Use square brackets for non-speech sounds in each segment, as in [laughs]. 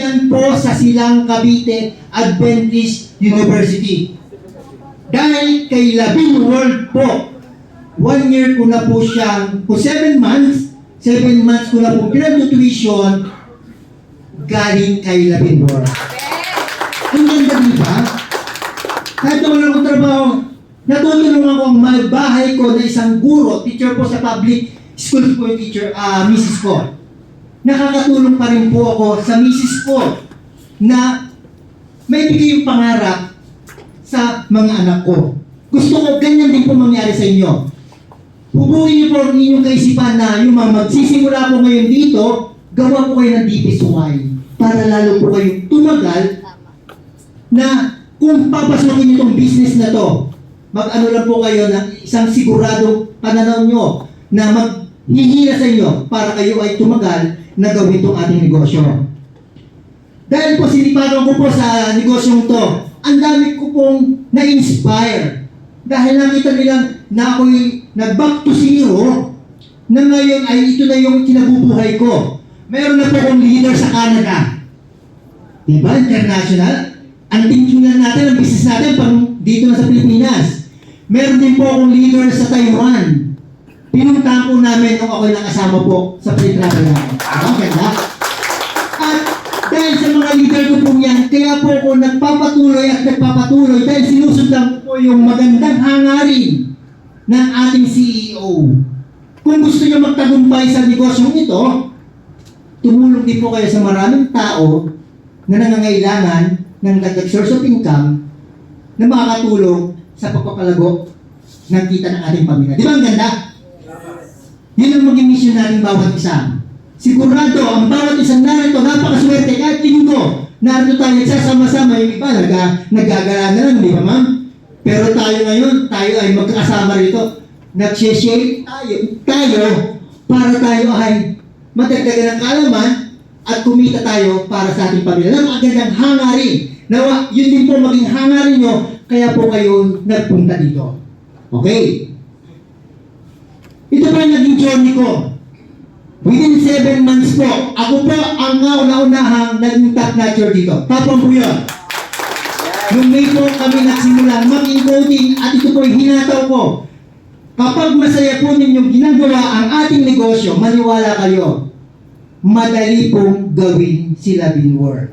Yan po sa Silang Cavite Adventist University. Dahil kay Labing World po, one year ko na po siyang, po seven months, seven months ko na po pinag-tuition galing kay Labing World. Ang ganda di ba? Kahit wala akong trabaho, natutulungan ko ang bahay ko na isang guro, teacher po sa public school po yung teacher, ah, Mrs. ko. Nakakatulong pa rin po ako sa Mrs. ko na may bigay yung pangarap sa mga anak ko. Gusto ko ganyan din po mangyari sa inyo. Hubuin niyo po ang inyong kaisipan na yung mga magsisimula po ngayon dito, gawa po kayo ng DPSY para lalo po kayong tumagal na kung papasukin niyo itong business na to, mag-ano lang po kayo na isang sigurado pananaw nyo na maghihila sa inyo para kayo ay tumagal na gawin itong ating negosyo. Dahil po sinipagan ko po sa negosyong to, ang dami ko pong na-inspire. Dahil nakita nilang na ako'y nag-back to zero, na ngayon ay ito na yung kinabubuhay ko. Meron na po akong leader sa Canada. Diba? International. Ang thinking na natin, ang business natin, pang dito na sa Pilipinas. Meron din po akong leader sa Taiwan. Pinuntahan po namin nung ako'y nakasama po sa pre-travel namin. Ang ganda. At dahil sa mga leader ko po yan, kaya po ako nagpapatuloy at nagpapatuloy dahil sinusundan po yung magandang hangarin ng ating CEO. Kung gusto niyo magtagumpay sa negosyong ito, tumulong din po kayo sa maraming tao na nangangailangan ng dagdag source of income na makakatulong sa pagpapalago ng kita ng ating pamilya. Di ba ang ganda? Yun ang maging mission natin bawat isa. Sigurado, ang bawat isang narito, napakaswerte, kahit tingin ko, narito tayo nagsasama-sama, yung iba, nag nagagala na lang, di ba ma'am? Pero tayo ngayon, tayo ay magkakasama rito. Nag-share tayo, tayo, para tayo ay madagdagan ng kaalaman at kumita tayo para sa ating pamilya. Napakagandang hangarin. Nawa, yun din po maging hangarin nyo, kaya po kayo nagpunta dito. Okay? Ito pa yung naging journey ko. Within seven months po, ako po ang nauna-unahang naging top notcher dito. Tapang po yun. Nung May po kami nagsimula mag-encoding at ito po hinataw ko. Kapag masaya po ninyong ginagawa ang ating negosyo, maniwala kayo, madali pong gawin sila Binword.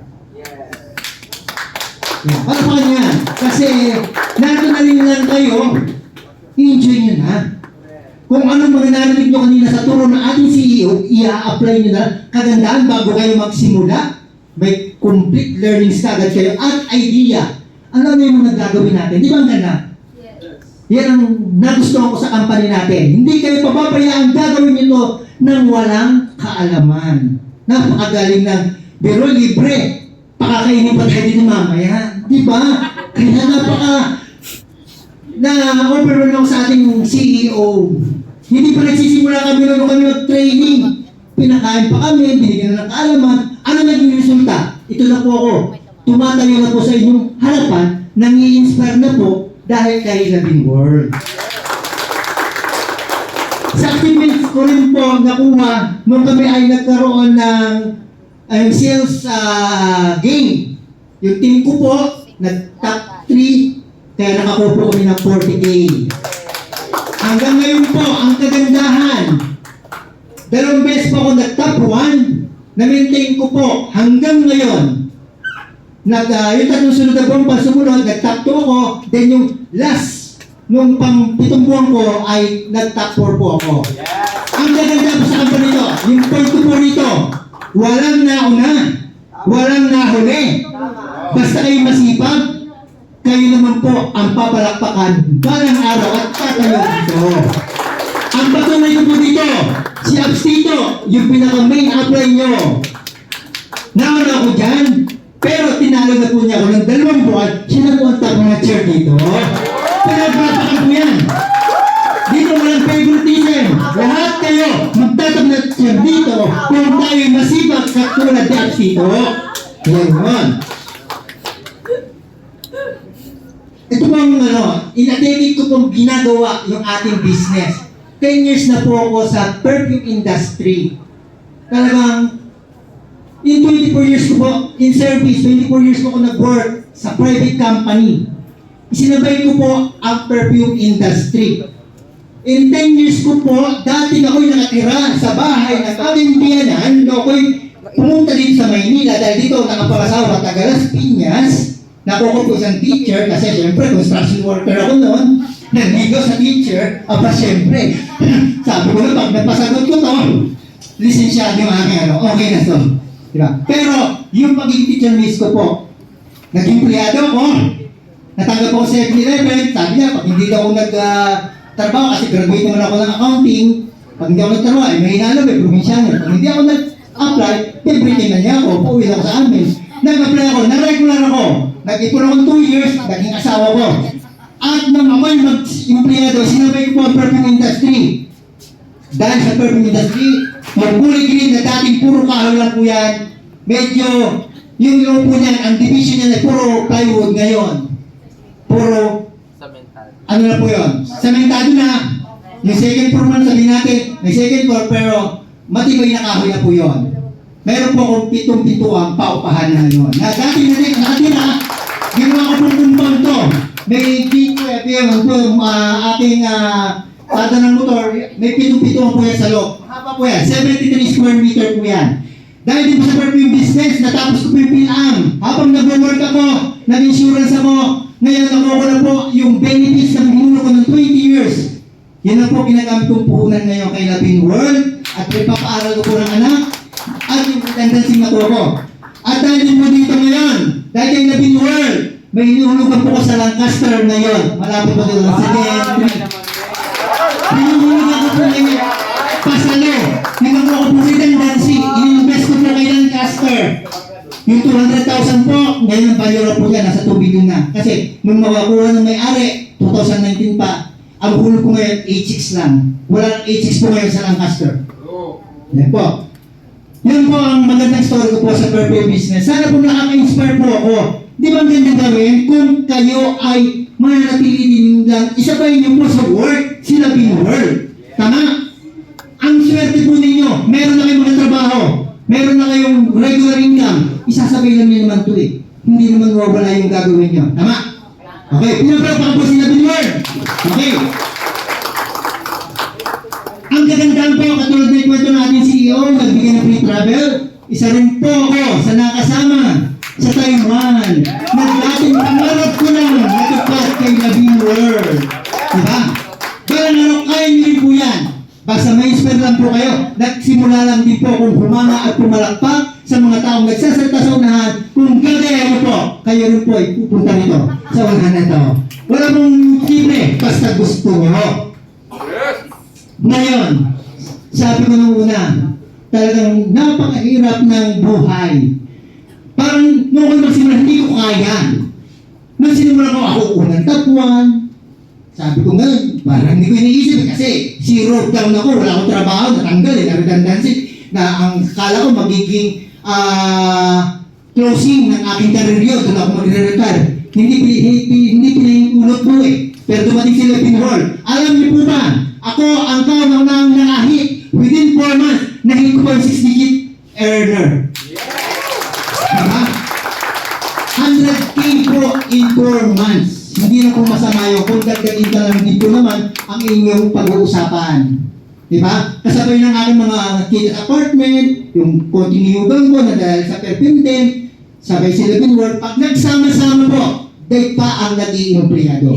Yeah, para pa yan. Kasi, nato na rin lang kayo, enjoy nyo na. Kung anong mga narinig nyo kanina sa turo ng ating CEO, i-apply nyo na kagandahan bago kayo magsimula. May complete learnings kagad kayo at idea. Ano na yung mga gagawin natin? Di ba ang ganda? Yan ang nagustuhan ko sa company natin. Hindi kayo pababayaan gagawin nito nang walang kaalaman. Napakagaling ng pero libre. Pakakainin pa tayo dito mamaya. Di ba? Kaya napaka na overall lang sa ating CEO. Hindi pa nagsisimula kami nung kami mag-training. Pinakain pa kami, binigyan na ng kaalaman. Ano naging resulta? Ito na po ako. Tumatayo na po sa inyong harapan, nangi-inspire na po dahil kay Labing World. Sa achievements ko rin po nakuha nung kami ay nagkaroon ng ay, sales ah, game. Yung team ko po, nag-top 3, kaya nakakuha po kami ng 40K. Hanggang ngayon po, ang kagandahan, dalawang beses po ako nag-top 1, na-maintain ko po hanggang ngayon. Nag, ah, yung tatlong sunod na buwan pa nag-top 2 ako, then yung last, nung pang pitong buwan ko, ay nag-top 4 po ako. Ang gaganda po sa company nito, yung point ko po rito, walang nauna, walang nahuli. Basta kayo masipag, kayo naman po ang papalakpakan balang araw at tatayo dito. Ang patunay ko po dito, si Abs dito, yung pinaka-main apply nyo. Nauna ako dyan, pero tinalo na po niya ako ng dalawang buwan, siya po ang top na chair dito. Pinagpapakan po yan. Dito walang favoritism. Lahat kayo magtatag na chair dito kung tayo masipag katulad ni Abs dito. Bang ano, in-attempt ko pong ginagawa yung ating business. 10 years na po ako sa perfume industry. Talagang in 24 years ko po, in service, 24 years ko ako nag-work sa private company. Isinabay ko po ang perfume industry. In 10 years ko po, dati ako'y nakatira sa bahay ng aming biyanan, ako'y pumunta din sa Maynila dahil dito nakapangasawa taga Las Piñas. Nakuha ko isang teacher kasi syempre construction worker ako noon. Nandito sa teacher, aba syempre. [laughs] Sabi ko na pag napasagot ko to, lisensyado yung aking ano, okay na to. Diba? Pero yung pagiging teacher miss ko po, naging empleyado ko, natanggap ako sa 7-Eleven, sabi niya, pag hindi ako nag-trabaho, kasi graduate naman ako ng accounting, pag hindi ako nagtrabaho, ay may hinalo, may probinsyano. Pag hindi ako nag-apply, pibritin na niya ako, pauwi ako sa amin. Nag-apply ako, na-regular ako. Nag-ipon ako 2 years, naging asawa ko. At nang ako'y mag-empleyado, sinabay ko po ang perfume industry. Dahil sa perfume industry, magkulay green na dating puro kahoy lang po yan. Medyo, yung yung po niyan, ang division niya na puro plywood ngayon. Puro, ano na po yun? Sementado na. Yung second floor man sabihin natin, may second floor pero matibay na kahoy na po yun. Meron po akong pitong pituang paupahan na yun. Na dati na rin, dati na, ginawa ko pong compound to. May dito, yung yung ah, ating uh, pada ng motor, may pitong pituang po yan sa loob. Haba po yan, 73 square meter po yan. Dahil din po sa perfume business, natapos ko po yung PILAM. Habang nag-work ako, nag-insurance ako, ngayon nakuha ko na po yung benefits na binuno ko ng 20 years. Yan ang po ginagamit kong puhunan ngayon kay Labin World at ipapaaral ko po ng anak at yung tendency na ko. At dahil din po dito ngayon, dahil kay Labin World, may inuhulugan po ko sa Lancaster ngayon. Malapit po dito sa Gentry. Pinuhulugan ko po ngayon pasalo. Nagkakuha ko po redundancy. In-invest ko po kay Lancaster. Yung 200,000 po, ngayon ang value po yan, nasa 2 billion na. Kasi nung makakuha ng may-ari, 2019 pa, ang hulog ko ngayon, 86 lang. Walang 86 po ngayon sa Lancaster. Yan po. Yan po ang magandang story ko po sa perfume business. Sana po nakaka-inspire po ako. Di ba ang ganda gawin kung kayo ay mananatili din lang, isabay niyo po sa work, sila world. Tama? Ang swerte po ninyo, meron na kayong mga trabaho, meron na kayong regular income, isasabay lang niyo naman ito eh. Hindi naman mawawala yung gagawin niyo. Tama? Okay, pinapalapakan po sila Binward. Okay. Ang kagandahan po, katulad na ikwento natin CEO, nagbigay ng free travel, isa rin po ako sa nakasama sa Taiwan. Nagdating pangarap ko lang natupad kay Labing World. Diba? Kaya niyo rin po yan. Basta may inspire lang po kayo. Nagsimula lang din po kung humanga at pumalakpak sa mga taong nagsasalita sa unahan. Kung gagaya niyo po, kayo rin po ay pupunta nito sa unahan na ito. Wala pong libre, basta gusto niyo. Ngayon, sabi ko nung una, talagang napakahirap ng buhay. Parang nung ako magsimula, hindi ko kaya. Nung sinimula ko, ako unang tatuan. Sabi ko nga, parang hindi ko iniisip kasi zero down ako, wala akong trabaho, natanggal eh, na-redundancy, na ang kala ko magiging ah closing ng aking career yun, doon ako magre-retire. Hindi, hindi, hindi pinahingulot mo eh. Pero dumating sila pinhol. Alam niyo po ba, ako ang taon na unang nakahit within 4 months, nahit ko pa yung 6 digit earner. Diba? 100k po in 4 months. Hindi na po masama yun. Kung dagdagin ka lang dito naman ang inyong pag-uusapan. Diba? Kasabay ng aking mga kitted apartment, yung kontiniyugan ko na dahil sa perfume din, sabay sila din work. Pag nagsama-sama po, day pa ang nag-iing empleyado.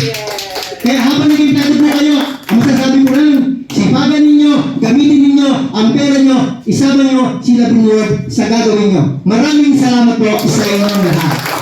Kaya habang naging empleyado po kayo, ang masasabi ko lang, sipagan ninyo, gamitin ninyo, ang pera nyo, isama nyo sila Lord sa gagawin nyo. Maraming salamat po sa inyong lahat.